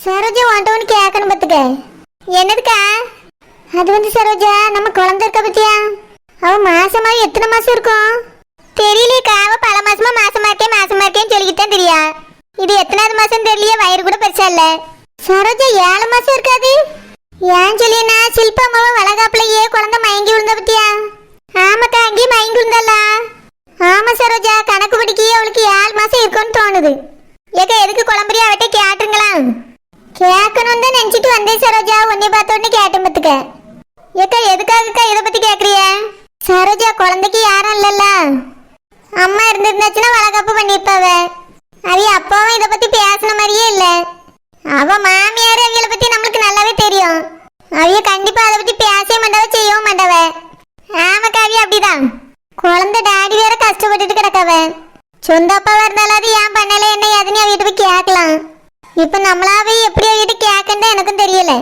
சரோஜா உன்ட்ட ஒன்று கேட்கணும் பார்த்துக்க என்னதுக்கா? அது வந்து சரோஜா நம்ம குழந்தை இருக்கா பத்தியா? அவ மாசமா எத்தனை மாசம் இருக்கும்? தெரியலையக்கா அவ பல மாசமா மாசமா இருக்கேன் மாசமா இருக்கேன்னு சொல்லிக்கிட்டு தான் தெரியா. இது எத்தனாவது மாசம் தெரியலையே வயிறு கூட பெருசா இல்ல. சரோஜா ஏழு மாசம் இருக்காது? ஏன் சொல்லினா சில்பா அம்மாவும் வளகாப்புலயே குழந்தை மயங்கி விழுந்த பத்தியா? ஆமாக்கா அங்கேயும் மயங்கி விழுந்தாளா? ஆமா சரோஜா கணக்கு படிக்க அவளுக்கு ஏழு மாசம் இருக்கும்னு தோணுது. ஏக்கா எதுக்கு குழம்புறியா அவட்ட கேட்டுங்களா கேட்கணும்னு தான் நினைச்சிட்டு வந்தேன் சரோஜா. உன்னை பார்த்த உடனே கேட்டேன் பத்துக்க ஏக்கா எதுக்காகக்கா இதை பத்தி கேக்குறிய சரோஜா குழந்தைக்கு யாரும் இல்லல்ல. அம்மா இருந்திருந்தாச்சுன்னா வளகாப்பு பண்ணிருப்பாவ அது அப்பாவும் இதை பத்தி பேசின மாதிரியே இல்ல. அவ மாமியார் அவங்கள பத்தி நம்மளுக்கு நல்லாவே தெரியும். அவைய கண்டிப்பா அதை பத்தி பேசவே மாட்டாவ செய்யவும் மாட்டாவ. ஆமா அவிய அப்படிதான். குழந்தை டாடி வேற கஷ்டப்பட்டுட்டு கிடக்கவ. சொந்த அப்பாவா இருந்தாலும் அது ஏன் பண்ணல என்ன ஏதுன்னு அவிட்ட போய் கேட்கலாம். இப்ப நம்மளாவே எப்படி அவகிட்ட கேட்கன்னு எனக்கும் தெரியல.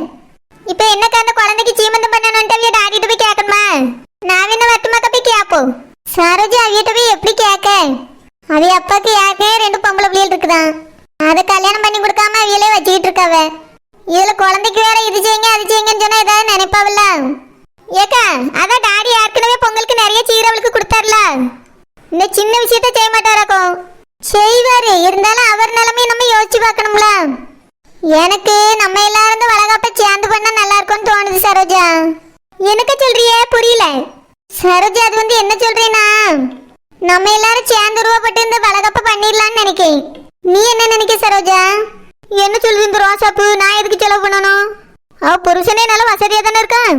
இப்ப என்னக்கா அந்த குழந்தைக்கு சீமந்தம் பண்ணணும்ட்டு அவிய டாடிட்டு போய் கேட்கணுமா நான் என்ன வட்டுமாக்க போய் கேட்போம் சரோஜா அவியிட்ட போய் எப்படி கேட்க அவிய அப்பாக்கு ஏற்கனவே ரெண்டு பொம்பளை பிள்ளைகள் இருக்குதான் அதை கல்யாணம் பண்ணி கொடுக்காம அவியலே வச்சுக்கிட்டு இருக்காவ. இதுல குழந்தைக்கு வேற இது செய்யுங்க அது செய்யுங்கன்னு சொன்னா ஏதாவது நினைப்பாவில்ல? ஏக்கா அதான் டாடி ஏற்கனவே பொங்கலுக்கு நிறைய சீர் அவளுக்கு கொடுத்தாருல? இந்த சின்ன விஷயத்த செய்ய மாட்டேன் செய்வாரு இருந்தாலும் அவர் யோசிச்சு பார்க்கணும்ல? எனக்கு நம்ம எல்லாரும் வளகாப்ப சேர்ந்து பண்ணா நல்லா இருக்கும்னு தோணுது சரோஜா. எனக்கு சொல்றியே புரியல. சரோஜா அது வந்து என்ன சொல்றேனா நம்ம எல்லாரும் சேர்ந்து ரூபாப்பட்டு இந்த வளகாப்ப பண்ணிடலாம்னு நினைக்கேன். நீ என்ன நினைக்க சரோஜா? என்ன சொல்லுது இந்த ரோசாப்பு நான் எதுக்கு செலவு பண்ணணும்? அவ புருஷனே நல்ல வசதியா தானே இருக்கான்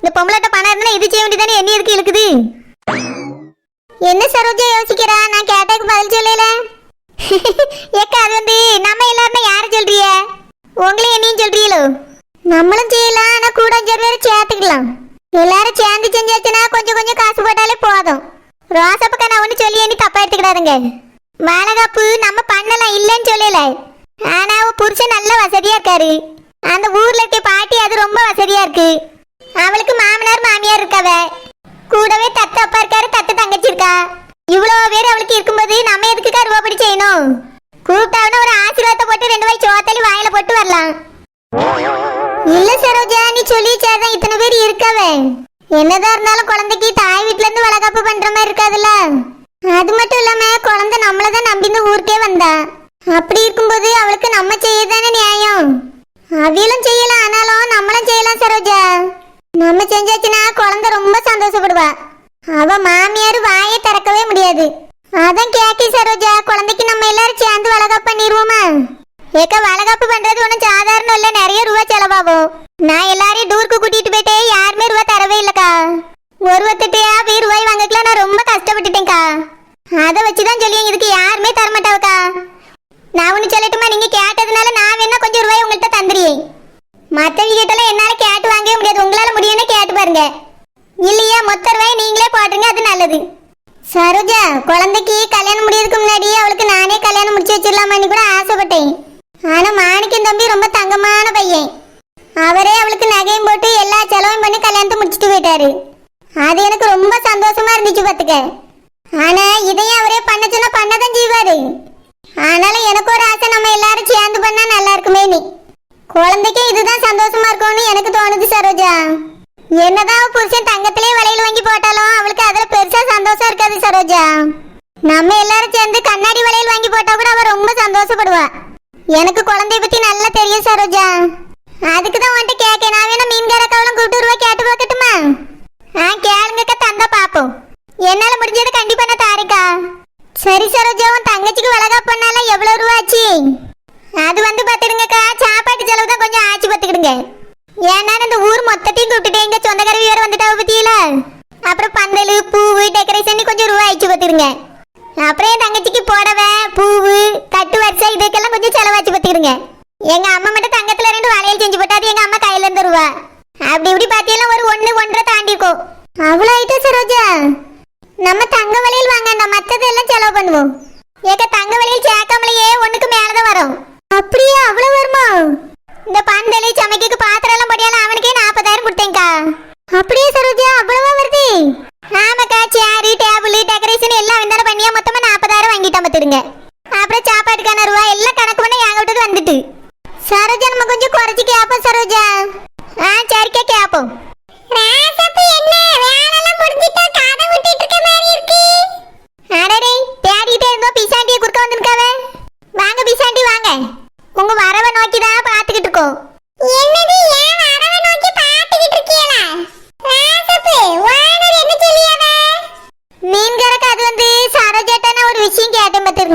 இந்த பொம்பளைட்ட பணம் இருந்தா இது செய்ய வேண்டியதானே என்ன எதுக்கு இழுக்குது? என்ன சரோஜா யோசிக்கிறா? நான் கேட்டதுக்கு பதில் சொல்லல. ஏக்கா அது வந்து நம்ம எல்லாரும் யார சொல்றிய? உங்களே என்னையும் சொல்றீங்களோ நம்மளும் செய்யலாம் ஆனா கூட அஞ்சு சேர்த்துக்கலாம். எல்லாரும் சேர்ந்து செஞ்சாச்சுன்னா கொஞ்சம் கொஞ்சம் காசு போட்டாலே போதும். ரோசப்புக்கா நான் ஒண்ணு சொல்லி என்ன தப்பா எடுத்துக்கிடாதுங்க. வளகாப்பு நம்ம பண்ணலாம் இல்லைன்னு சொல்லல. ஆனா அவ புருஷன் நல்ல வசதியா இருக்காரு. அந்த ஊர்ல இருக்க பாட்டி அது ரொம்ப வசதியா இருக்கு. அவளுக்கு மாமனார் மாமியார் இருக்காவ. கூடவே தத்து அப்பா இருக்காரு தத்து அவ மாமியார் வாயை திறக்கவே முடியாது. அதான் கேக்கி சரோஜா குழந்தைக்கு நம்ம எல்லாரும் சேர்ந்து வளகா பண்ணிடுவோமா? ஏக்க வளகாப்பு பண்றது ஒன்றும் சாதாரணம் இல்ல நிறைய ரூபா செலவாகும் நான் எல்லாரையும் டூருக்கு கூட்டிட்டு போயிட்டே யாருமே ரூபா தரவே இல்லக்கா ஒருவத்திட்டையா போய் ரூபாய் வாங்கக்கலாம் நான் ரொம்ப கஷ்டப்பட்டுட்டேன்க்கா அதை வச்சுதான் சொல்லி இதுக்கு யாருமே தர மாட்டாவக்கா நான் ஒன்று சொல்லட்டுமா நீங்க கேட்டதுனால நான் வேணா கொஞ்சம் ரூபாய் உங்கள்கிட்ட தந்துடுறேன் மற்றவங்க கிட்டலாம் என்னால கேட்டு வாங்கவே முடியாது உங்களால முடியும்னு கேட்டு பாருங்க இல்லையா மொத்த ரூபாய் நீங்களே போட்டுருங்க அது நல்லது. சரோஜா குழந்தைக்கு கல்யாணம் முடியறதுக்கு முன்னாடி அவளுக்கு நானே கல்யாணம் முடிச்சு வச்சிடலாமான்னு கூட ஆசைப்பட்டேன். ஆனா மாணிக்கம் தம்பி ரொம்ப தங்கமான பையன். அவரே அவளுக்கு நகையும் போட்டு எல்லா செலவும் பண்ணி கல்யாணத்தை முடிச்சுட்டு போயிட்டாரு. அது எனக்கு ரொம்ப சந்தோஷமா இருந்துச்சு பாத்துக்க. ஆனா இதையும் அவரே பண்ண சொன்னா பண்ணதான் செய்வாரு. ஆனாலும் எனக்கு ஒரு ஆசை நம்ம எல்லாரும் சேர்ந்து பண்ணா நல்லா இருக்குமே நீ குழந்தைக்கே இதுதான் சந்தோஷமா இருக்கும்னு எனக்கு தோணுது சரோஜா. என்னதான் புருஷன் தங்கத்திலே வளையல் வாங்கி போட்டாலும் அவளுக்கு அதுல பெருசா சந்தோஷம் இருக்காது சரோஜா. நம்ம எல்லாரும் சேர்ந்து கண்ணாடி வளையல் வாங்கி போட்டா கூட அவ ரொம்ப சந்தோஷப்படுவா. எனக்கு குழந்தைய பத்தி நல்லா தெரியும் சரோஜா. அதுக்கு தான் உன்கிட்ட கேட்க நான் வேணா மீன்காரக்காவெல்லாம் கூப்பிட்டு ரூபா கேட்டு பார்க்கட்டுமா ஆ கேளுங்கக்கா தந்தா பாப்போம். என்னால முடிஞ்சது கண்டிப்பா நான் தாரேக்கா. சரி சரோஜா உன் தங்கச்சிக்கு வளகா பண்ணால எவ்வளவு ரூபா ஆச்சு? அது வந்து பாத்துடுங்கக்கா சாப்பாட்டு செலவு தான் கொஞ்சம் ஆச்சு பாத்துக்கிடுங்க ஏன்னா இந்த ஊர் மொத்தத்தையும் கூப்பிட்டுட்டு எங்க சொந்தக்காரவி வேற வந்துட்டா பத்தியில? அப்புறம் பந்தல் பூவு டெக்கரேஷன் கொஞ்சம் ரூபா ஆயிடுச்சு பார்த்துருங்க அப்புறம் என் தங்கச்சிக்கு புடவை பூவு கட்டு வரிசை இதுக்கெல்லாம் கொஞ்சம் செலவாச்சு பார்த்துருங்க எங்க அம்மா மட்டும் தங்கத்துல ரெண்டு வளையல் செஞ்சு போட்டாது எங்க அம்மா கையில இருந்து ரூபா அப்படி இப்படி பார்த்தீங்கன்னா ஒரு ஒண்ணு ஒன்றரை தாண்டி அவ்வளோ அவ்வளவு ஆயிட்டா சரோஜா? நம்ம தங்க வளையல் வாங்கண்டா மத்தது எல்லாம் செலவு பண்ணுவோம். ஏக்க தங்க வளையல் சேர்க்காமலேயே ஒண்ணுக்கு மேலதான் வரும். அப்படியே அவ்வளவு வருமா? இந்த பந்தலி சமைக்கு பாத்திரம் எல்லாம் படியால அவனுக்கே நாற்பதாயிரம் கொடுத்தேங்க்கா அப்படியே?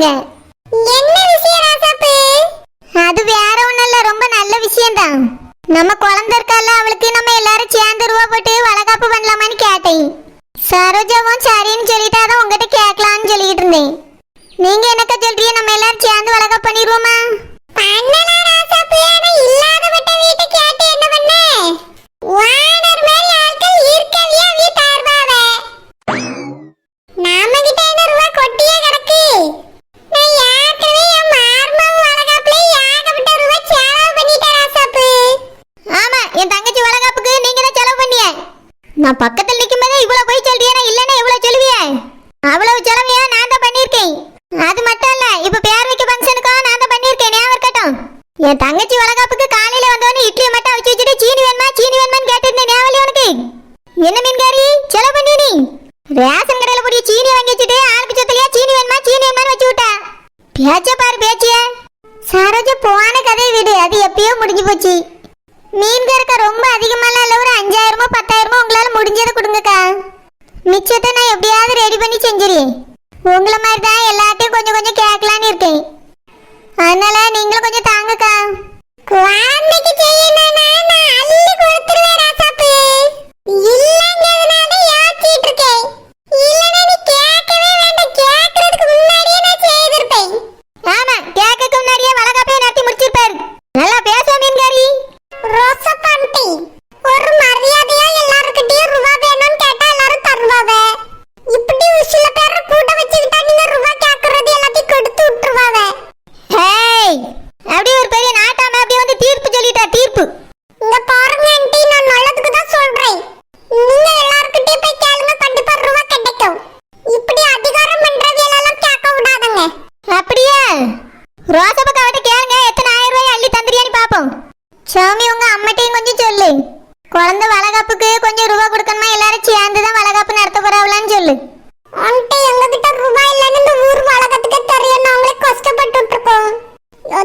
在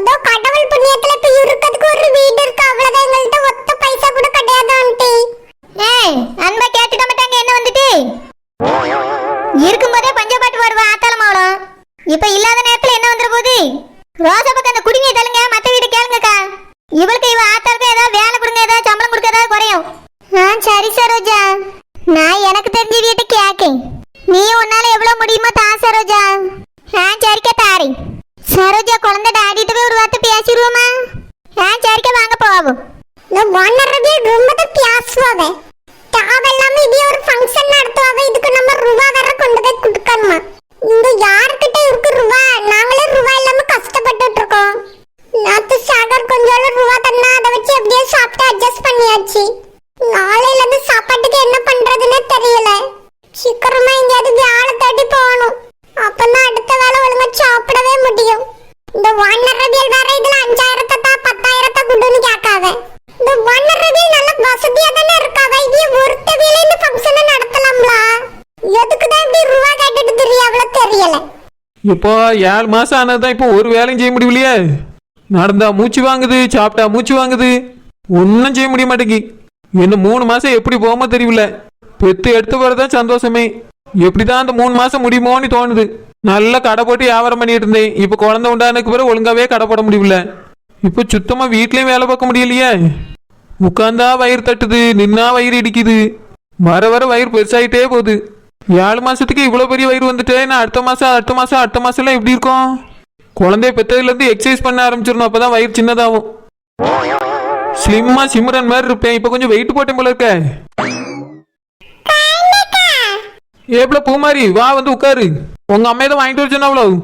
todo இப்போ ஏழு மாதம் ஆனதுதான் இப்போ ஒரு வேலையும் செய்ய முடியலையே. நடந்தா மூச்சு வாங்குது சாப்பிட்டா மூச்சு வாங்குது. ஒன்றும் செய்ய முடிய மாட்டேங்கி. இன்னும் மூணு மாதம் எப்படி போகமோ தெரியல பெத்து எடுத்து போகிறதான் சந்தோஷமே. எப்படி தான் அந்த மூணு மாதம் முடியுமோன்னு தோணுது. நல்லா கடை போட்டு வியாபாரம் பண்ணிட்டு இருந்தேன். இப்போ குழந்தை உண்டானதுக்கு பிறகு ஒழுங்காகவே கடை போட முடியல இப்போ சுத்தமாக வீட்லேயும் வேலை பார்க்க முடியலையே. உட்காந்தா வயிறு தட்டுது நின்னா வயிறு இடிக்குது. வர வர வயிறு பெருசாகிட்டே போகுது. ஏழு மாதத்துக்கு இவ்வளோ பெரிய வயிறு வந்துட்டு நான் அடுத்த மாதம் அடுத்த மாதம் அடுத்த மாதம்லாம் எப்படி இருக்கும்? குழந்தைய பெற்றதுலேருந்து எக்ஸசைஸ் பண்ண ஆரம்பிச்சிடணும் அப்போ தான் வயிறு சின்னதாகும். ஸ்லிம்மா சிம்ரன் மாதிரி இருப்பேன் இப்போ கொஞ்சம் வெயிட் போட்டேன் போல இருக்க. ஏப்ல பூமாரி வா வந்து உட்காரு. உங்க அம்மா தான் வாங்கிட்டு வர சொன்னா அவ்வளவு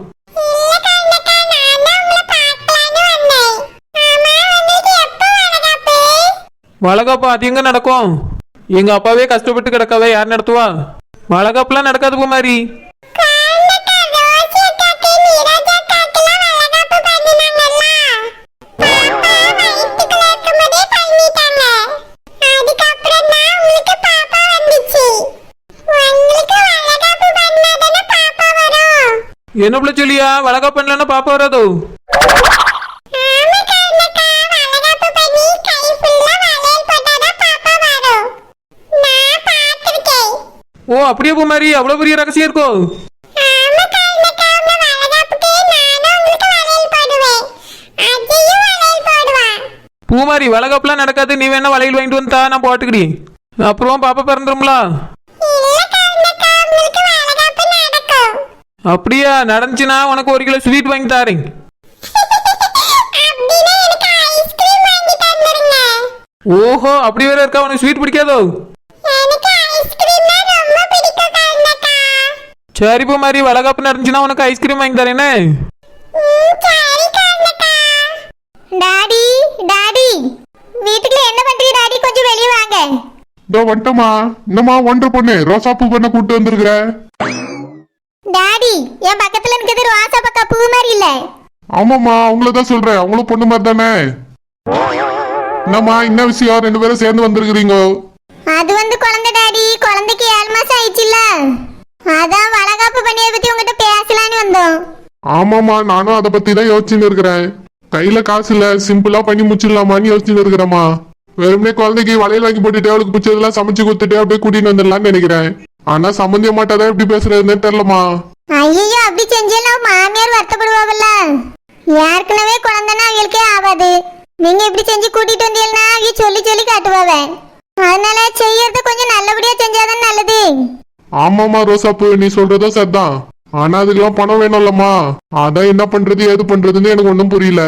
வளகாப்பா அது எங்க நடக்கும்? எங்க அப்பாவே கஷ்டப்பட்டு கிடக்காவே யார் நடத்துவா? வளகாப்புலாம் நடக்காது குமாரி என்ன பிள்ளை சொல்லியா? வளகாப்பு பண்ணலன்னா பாப்பா வராதோ? ஓ அப்படியே போ மாதிரி அவ்வளவு பெரிய ரகசியம் இருக்கோ? பூமாரி வளகப்பெல்லாம் நடக்காது. நீ வேணா வளையல் வாங்கிட்டு வந்தா நான் போட்டுக்கிடி. அப்புறம் பாப்பா பிறந்துரும்லா? அப்படியா நடந்துச்சுன்னா உனக்கு ஒரு கிலோ ஸ்வீட் வாங்கி தாரேன். ஓஹோ அப்படி வேற இருக்கா? உனக்கு ஸ்வீட் பிடிக்காதோ? சரிப்பா மாதிரி வளகாப்பு நடந்துச்சுன்னா உனக்கு ஐஸ்கிரீம் வாங்கி தரேனே. சரி டாடி டாடி. வீட்டுக்குள்ள என்ன பண்றீங்க டாடி? கொஞ்சம் வெளியே வாங்க. இதோ வந்துட்டமா என்னம்மா ஒன்ற பொண்ணு ரோசாப்பூ பண்ண கூட்டு வந்திருக்கிற? டாடி என் பக்கத்துல இருக்கிறது ரோசா பக்கா பூ மாதிரி இல்ல. ஆமாம்மா அவங்கள தான் சொல்றேன் அவங்களும் பொண்ணு மாதிரி தானே. என்னம்மா என்ன விஷயம்? ரெண்டு பேரும் சேர்ந்து வந்திருக்கிறீங்க. அது வந்து குழந்தை டாடி. குழந்தைக்கு ஏழு மாசம் ஆயிடுச்சுல்ல அதான் வளகாப்பு பண்ணியதை பத்தி உங்ககிட்ட பேசலான்னு வந்தோம். ஆமாம்மா நானும் அதை பத்தி தான் யோசிச்சுன்னு இருக்கிறேன். கையில காசு இல்ல சிம்பிளா பண்ணி முடிச்சிடலாமான்னு யோசிச்சுன்னு இருக்கிறேம்மா. வெறுமனே குழந்தைக்கு வளையல் வாங்கி போட்டுட்டு அவளுக்கு பிடிச்சதெல்லாம் சமைச்சு கொடுத்துட்டு அப்படியே கூட்டிட்டு வந்துடலாம்னு நினைக்கிறேன். ஆனா சம்பந்திய மாட்டாதான் எப்படி பேசுறதுன்னு தெரியலம்மா. ஐயோ அப்படி செஞ்சாலும் அவ மாமியார் வருத்தப்படுவாங்கல்ல ஏற்கனவே குழந்தைன்னா அவங்களுக்கே ஆகாது. நீங்க இப்படி செஞ்சு கூட்டிட்டு வந்தீங்கன்னா அவங்க சொல்லி சொல்லி காட்டுவாவ. அதனால செய்யறது கொஞ்சம் நல்லபடியா செஞ்சாதான் நல்லது. ஆமாம்மா ரோசாப்பு நீ சொல்றதும் சரிதான். ஆனா அதுக்கெல்லாம் பணம் வேணும்லம்மா. அதான் என்ன பண்றது ஏது பண்றதுன்னு எனக்கு ஒன்றும் புரியல.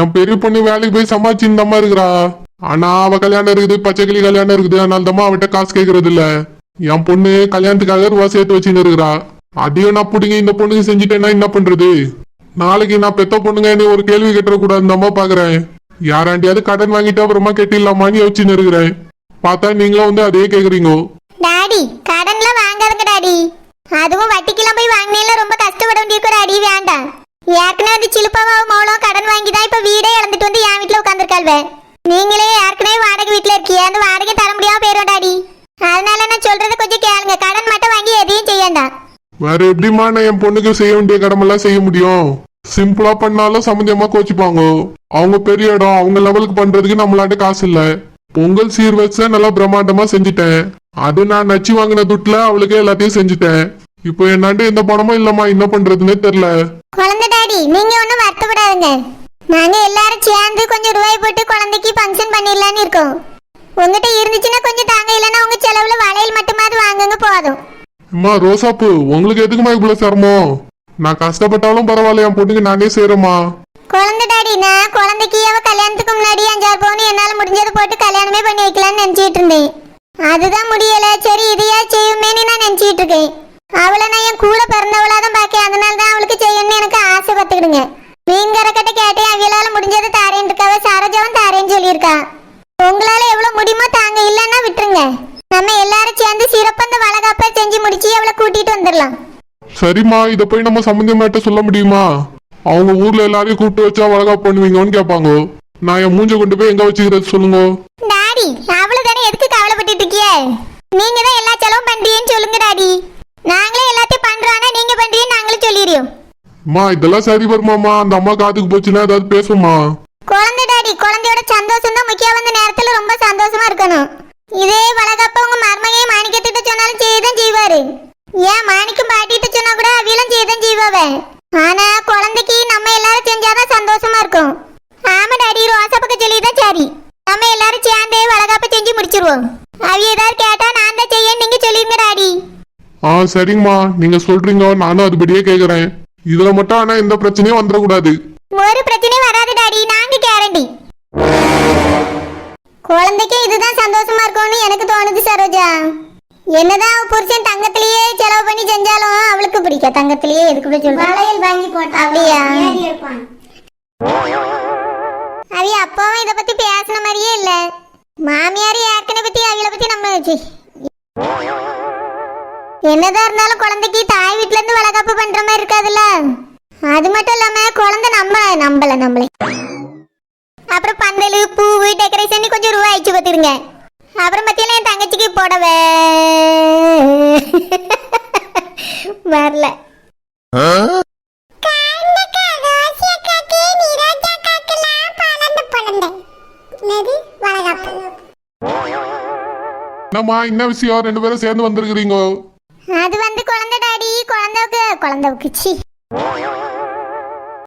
என் பெரிய பொண்ணு வேலைக்கு போய் சமாளிச்சுன்னு இருக்கிறா. ஆனா அவ கல்யாணம் இருக்குது பச்சைக்கிளி கல்யாணம் இருக்குது அதனால தான் அவட்ட காசு கேட்கறது இல்ல என் பொண்ணு கல்யாணத்துக்காக ரூபா சேர்த்து வச்சுன்னு இருக்கிறா. அதையும் நான் பிடிங்க இந்த பொண்ணுக்கு செஞ்சுட்டேன்னா என்ன பண்றது? நாளைக்கு நான் பெத்த பொண்ணுங்க நீ ஒரு கேள்வி கேட்டுற பாக்குறேன். யாராண்டியாவது கடன் வாங்கிட்டு அப்புறமா கெட்டிடலாமான்னு யோசிச்சுன்னு இருக்கிறேன். பார்த்தா நீங்களும் வந்து அதே கேக்குறீங்க. டாடி. அடி அதுவும் வட்டிக்கெல்லாம் போய் வாங்கினேல ரொம்ப கஷ்டப்பட வேண்டியிருக்கிற அடி வேண்டாம். ஏற்கனவே வந்து சிலுப்பாவும் மௌலம் கடன் வாங்கி தான் இப்ப வீடே இழந்துட்டு வந்து என் வீட்டுல உட்காந்துருக்காள்வே நீங்களே ஏற்கனவே வாடகை வீட்டில் இருக்கீங்க அந்த வாடகை தர முடியாம போயிடும் டாடி. அதனால நான் சொல்றதை கொஞ்சம் கேளுங்க கடன் மட்டும் வாங்கி எதையும் செய்யண்டா வேற எப்படிமா நான் என் பொண்ணுக்கு செய்ய வேண்டிய கடமெல்லாம் செய்ய முடியும்? சிம்பிளா பண்ணாலும் சம்மந்தமா கோச்சிப்பாங்க. அவங்க பெரிய இடம் அவங்க லெவலுக்கு பண்றதுக்கு நம்மளாண்ட காசு இல்லை. பொங்கல் சீர் வச்ச நல்லா பிரம்மாண்டமா செஞ்சுட்டேன். அது நான் நச்சு வாங்கின துட்டுல அவளுக்கு எல்லாத்தையும் செஞ்சுட்டேன். இப்போ என்னாண்டு எந்த பணமும் இல்லம்மா என்ன பண்றதுன்னே தெரியல. குழந்தை டாடி நீங்க ஒண்ணும் வருத்தப்படாதுங்க. நாங்க எல்லாரும் சேர்ந்து கொஞ்சம் ரூபாய் போட்டு குழந்தைக்கு ஃபங்க்ஷன் பண்ணிடலான்னு இருக்கோம். உங்ககிட்ட இருந்துச்சுன்னா கொஞ்சம் தாங்க இல்லைன்னா உங்க செலவுல வளையல் மட்டுமாவது வாங்குங்க போதும். அம்மா ரோசாப்பூ உங்களுக்கு எதுக்குமா இவ்வளவு சிரமம்? நான் கஷ்டப்பட்டாலும் பரவாயில்ல என் பொண்ணுக்கு நானே செய்யறேம்மா குழந்தை டாடி நான் குழந்தைக்கு அவ கல்யாணத்துக்கு முன்னாடி அஞ்சாறு பவுன் என்னால் முடிஞ்சதை போட்டு கல்யாணமே பண்ணி வைக்கலாம்னு நினைச்சிட்டு இருந்தேன். அதுதான் முடியல. சரி இதையா செய்யுமேன்னு நான் நினச்சிட்டு இருக்கேன். அவளை நான் என் கூட பிறந்தவளா தான் பார்க்கேன். அதனால தான் அவளுக்கு செய்யணும்னு எனக்கு ஆசை பத்துக்கிடுங்க கிட்ட கேட்டேன் அவங்களால முடிஞ்சதை தாரேன் இருக்காவ சரோஜாவும் தாரேன்னு சொல்லியிருக்கா. உங்களால எவ்வளோ முடியுமோ தாங்க இல்லைன்னா விட்டுருங்க. நம்ம எல்லாரும் சேர்ந்து சிறப்பாக இந்த வளகாப்பை செஞ்சு முடிச்சு அவளை கூட்டிட்டு வந்துடலாம். சரிம்மா இதை போய் நம்ம சம்பந்தமாட்ட சொல்ல முடியுமா? அவங்க ஊர்ல எல்லாரையும் கூப்பிட்டு வச்சா வளகா பண்ணுவீங்கன்னு கேட்பாங்க. நான் என் மூஞ்ச கொண்டு போய் எங்க வச்சுக்கிறது சொல்லுங்க. டாடி அவ்வளவுதானே எதுக்கு கவலைப்பட்டுட்டு இருக்கிய நீங்க தான் எல்லா செலவும் பண்றீங்கன்னு சொல்லுங்க டாடி. நாங்களே எல்லாத்தையும் பண்றோம் ஆனா நீங்க பண்றீங்கன்னு நாங்களும் சொல்லிடுறோம். அம்மா இதெல்லாம் சரி வருமாம்மா. அந்த அம்மா காதுக்கு போச்சுன்னா ஏதாவது பேசுமா குழந்தை டாடி குழந்தையோட சந்தோஷம் தான் முக்கியம் அந்த நேரத்துல ரொம்ப சந்தோஷமா இருக்கணும் இதே வளகப்ப உங்க மருமகையை மாணிக்கத்திட்ட சொன்னாலும் செய்தான் செய்வாரு ஏன் மாணிக்கம் பாட்டிட்டு சொன்னா கூட அவியலும் செய்தான் செய்வாவ ஆனா குழந்தைக்கு நம்ம எல்லாரும் செஞ்சாதான் சந்தோஷமா இருக்கும் ஆமா டாடி ரோசா பக்கம் சொல்லிதான் சரி நம்ம எல்லாரும் சேர்ந்தே வளகாப்ப செஞ்சு முடிச்சிருவோம் அவிய ஏதாவது கேட்டா நான் தான் செய்ய நீங்க சொல்லிருங்க டாடி ஆ சரிங்கம்மா. நீங்க சொல்றீங்க நானும் அதுபடியே கேக்குறேன். இதுல மட்டும் ஆனா எந்த பிரச்சனையும் வந்துடக்கூடாது. ஒரு பிரச்சனையும் வராது டாடி. நாங்க கேரண்டி. குழந்தைக்கு இதுதான் சந்தோஷமா இருக்கும்னு எனக்கு தோணுது சரோஜா. என்னதான் அவ புருஷன் தங்கத்திலேயே செலவு பண்ணி செஞ்சாலும் அவளுக்கு பிடிக்கும். தங்கத்திலேயே எதுக்கு இப்படி சொல்ற வளையல் வாங்கி போட்டா அப்படியா? அவிய அப்பாவும் இத பத்தி பேசின மாதிரியே இல்ல. மாமியார் ஏற்கனவே பத்தி அவளை பத்தி நம்ம சி. என்னதான் இருந்தாலும் குழந்தைக்கு தாய் வீட்ல இருந்து வளகாப்பு பண்ற மாதிரி இருக்காதுல்ல? அது மட்டும் இல்லாம குழந்தை நம்ம நம்பல நம்மளே அப்புறம் பந்தல் பூவு டெக்கரேஷன் கொஞ்சம் ரூபா அழிச்சு பார்த்துருங்க அப்புறம் பத்தியெல்லாம் என் தங்கச்சிக்கு போடவே. வரல. என்னம்மா என்ன விஷயம்? ரெண்டு பேரும் சேர்ந்து வந்திருக்கிறீங்க? அது வந்து குழந்தை டாடி குழந்தைக்கு குழந்தைக்கு சி.